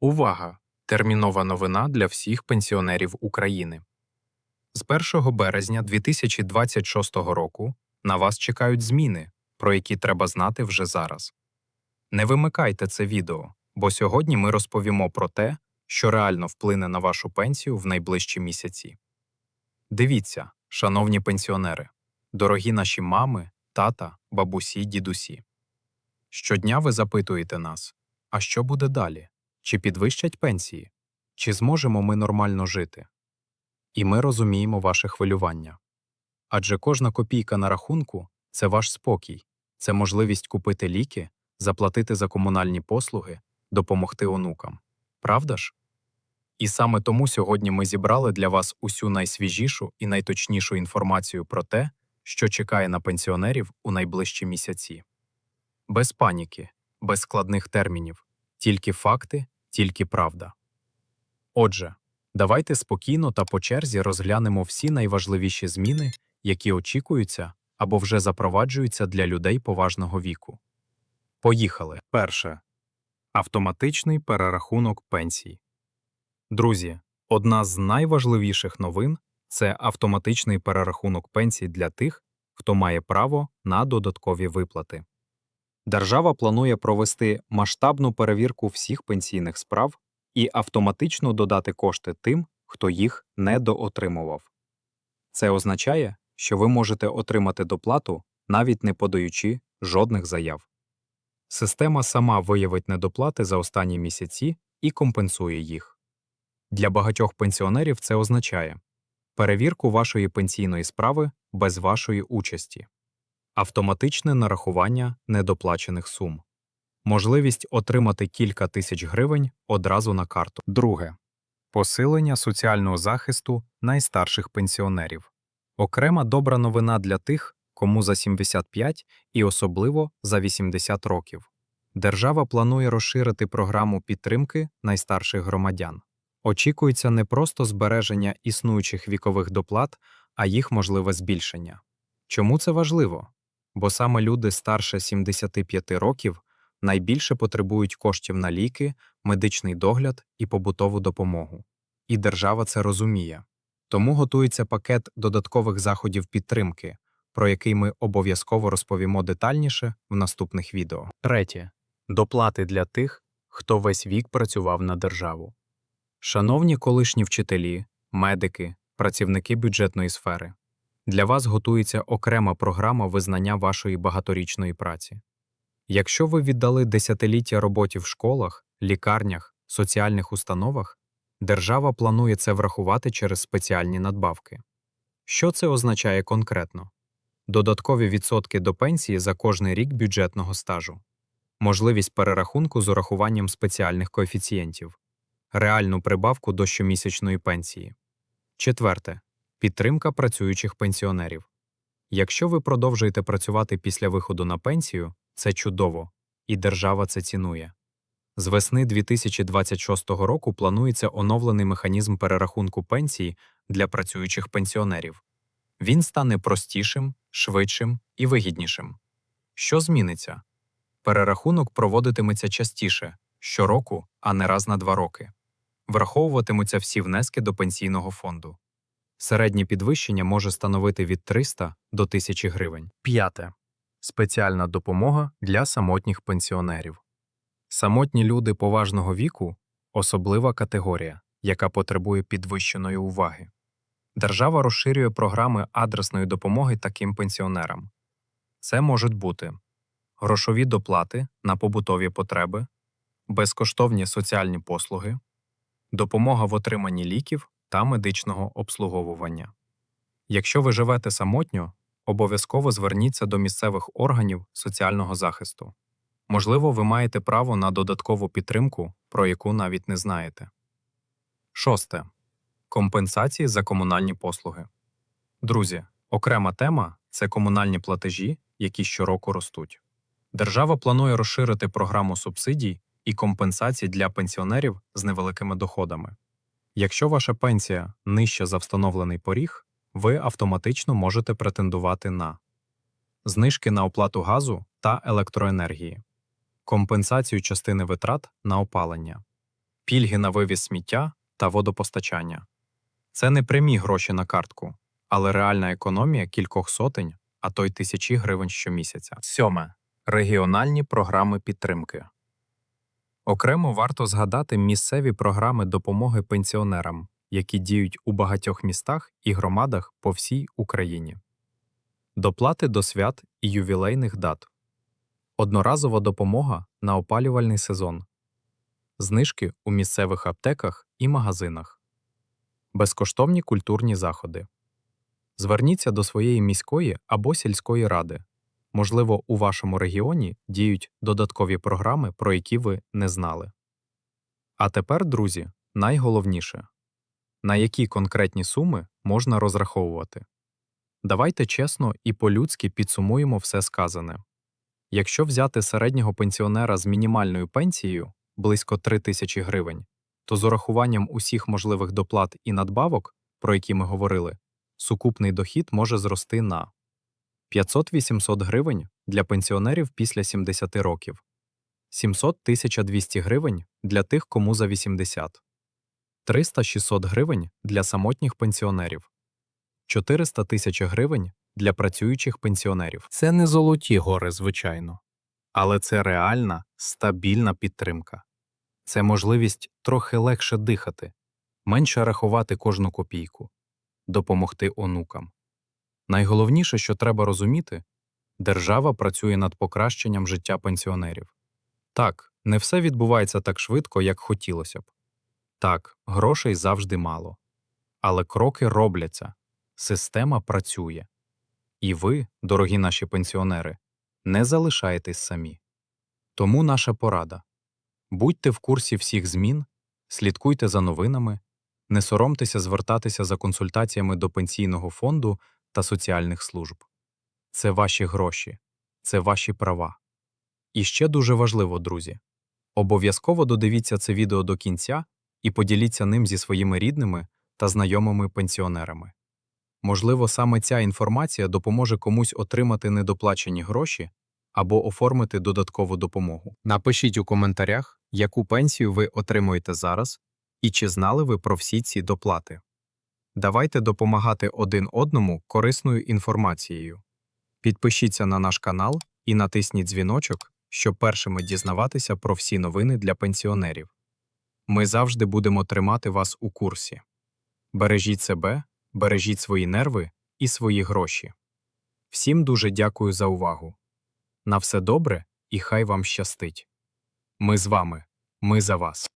Увага! Термінова новина для всіх пенсіонерів України. З 1 березня 2026 року на вас чекають зміни, про які треба знати вже зараз. Не вимикайте це відео, бо сьогодні ми розповімо про те, що реально вплине на вашу пенсію в найближчі місяці. Дивіться, шановні пенсіонери, дорогі наші мами, тата, бабусі, дідусі. Щодня ви запитуєте нас, а що буде далі? Чи підвищать пенсії? Чи зможемо ми нормально жити? І ми розуміємо ваше хвилювання. Адже кожна копійка на рахунку це ваш спокій, це можливість купити ліки, заплатити за комунальні послуги, допомогти онукам. Правда ж? І саме тому сьогодні ми зібрали для вас усю найсвіжішу і найточнішу інформацію про те, що чекає на пенсіонерів у найближчі місяці. Без паніки, без складних термінів, тільки факти, тільки правда. Отже, давайте спокійно та по черзі розглянемо всі найважливіші зміни, які очікуються або вже запроваджуються для людей поважного віку. Поїхали. Перше. Автоматичний перерахунок пенсій. Друзі, одна з найважливіших новин це автоматичний перерахунок пенсій для тих, хто має право на додаткові виплати. Держава планує провести масштабну перевірку всіх пенсійних справ і автоматично додати кошти тим, хто їх недоотримував. Це означає, що ви можете отримати доплату, навіть не подаючи жодних заяв. Система сама виявить недоплати за останні місяці і компенсує їх. Для багатьох пенсіонерів це означає перевірку вашої пенсійної справи без вашої участі автоматичне нарахування недоплачених сум, можливість отримати кілька тисяч гривень одразу на карту. Друге посилення соціального захисту найстарших пенсіонерів. Окрема добра новина для тих, кому за 75 і особливо за 80 років. Держава планує розширити програму підтримки найстарших громадян. Очікується не просто збереження існуючих вікових доплат, а їх можливе збільшення. Чому це важливо? Бо саме люди старше 75 років найбільше потребують коштів на ліки, медичний догляд і побутову допомогу. І держава це розуміє. Тому готується пакет додаткових заходів підтримки, про який ми обов'язково розповімо детальніше в наступних відео. Третє доплати для тих, хто весь вік працював на державу. Шановні колишні вчителі, медики, працівники бюджетної сфери. Для вас готується окрема програма визнання вашої багаторічної праці. Якщо ви віддали десятиліття роботі в школах, лікарнях, соціальних установах, держава планує це врахувати через спеціальні надбавки. Що це означає конкретно? Додаткові відсотки до пенсії за кожний рік бюджетного стажу, можливість перерахунку з урахуванням спеціальних коефіцієнтів, реальну прибавку до щомісячної пенсії. Четверте. Підтримка працюючих пенсіонерів. Якщо ви продовжуєте працювати після виходу на пенсію, це чудово, і держава це цінує. З весни 2026 року планується оновлений механізм перерахунку пенсії для працюючих пенсіонерів. Він стане простішим, швидшим і вигіднішим. Що зміниться? Перерахунок проводитиметься частіше щороку, а не раз на два роки. Враховуватимуться всі внески до пенсійного фонду. Середнє підвищення може становити від 300 до 1000 гривень. П'яте. Спеціальна допомога для самотніх пенсіонерів. Самотні люди поважного віку особлива категорія, яка потребує підвищеної уваги. Держава розширює програми адресної допомоги таким пенсіонерам. Це можуть бути грошові доплати на побутові потреби, безкоштовні соціальні послуги, допомога в отриманні ліків та медичного обслуговування. Якщо ви живете самотньо, обов'язково зверніться до місцевих органів соціального захисту. Можливо, ви маєте право на додаткову підтримку, про яку навіть не знаєте. Шосте. Компенсації за комунальні послуги. Друзі, окрема тема це комунальні платежі, які щороку ростуть. Держава планує розширити програму субсидій і компенсацій для пенсіонерів з невеликими доходами. Якщо ваша пенсія нижча за встановлений поріг, ви автоматично можете претендувати на знижки на оплату газу та електроенергії, компенсацію частини витрат на опалення, пільги на вивіз сміття та водопостачання. Це не прямі гроші на картку, але реальна економія кількох сотень, а то й тисячі гривень щомісяця. Сьоме. Регіональні програми підтримки. Окремо варто згадати місцеві програми допомоги пенсіонерам, які діють у багатьох містах і громадах по всій Україні. Доплати до свят і ювілейних дат. Одноразова допомога на опалювальний сезон. Знижки у місцевих аптеках і магазинах. Безкоштовні культурні заходи. Зверніться до своєї міської або сільської ради. Можливо, у вашому регіоні діють додаткові програми, про які ви не знали. А тепер, друзі, найголовніше на які конкретні суми можна розраховувати. Давайте чесно і по-людськи підсумуємо все сказане. Якщо взяти середнього пенсіонера з мінімальною пенсією близько 3 тисячі гривень, то з урахуванням усіх можливих доплат і надбавок, про які ми говорили, сукупний дохід може зрости на 500-800 гривень для пенсіонерів після 70 років, 700-1200 гривень для тих, кому за 80, 300-600 гривень для самотніх пенсіонерів, 400 тисяч гривень для працюючих пенсіонерів. Це не золоті гори, звичайно, але це реальна, стабільна підтримка. Це можливість трохи легше дихати, менше рахувати кожну копійку, допомогти онукам. Найголовніше, що треба розуміти, держава працює над покращенням життя пенсіонерів. Так, не все відбувається так швидко, як хотілося б. Так, грошей завжди мало. Але кроки робляться, система працює. І ви, дорогі наші пенсіонери, не залишаєтесь самі. Тому наша порада будьте в курсі всіх змін, слідкуйте за новинами, не соромтеся звертатися за консультаціями до пенсійного фонду та соціальних служб. Це ваші гроші, це ваші права. І ще дуже важливо, друзі обов'язково додивіться це відео до кінця і поділіться ним зі своїми рідними та знайомими пенсіонерами. Можливо, саме ця інформація допоможе комусь отримати недоплачені гроші або оформити додаткову допомогу. Напишіть у коментарях, яку пенсію ви отримуєте зараз і чи знали ви про всі ці доплати. Давайте допомагати один одному корисною інформацією. Підпишіться на наш канал і натисніть дзвіночок, щоб першими дізнаватися про всі новини для пенсіонерів. Ми завжди будемо тримати вас у курсі. Бережіть себе, бережіть свої нерви і свої гроші. Всім дуже дякую за увагу. На все добре і хай вам щастить. Ми з вами, ми за вас.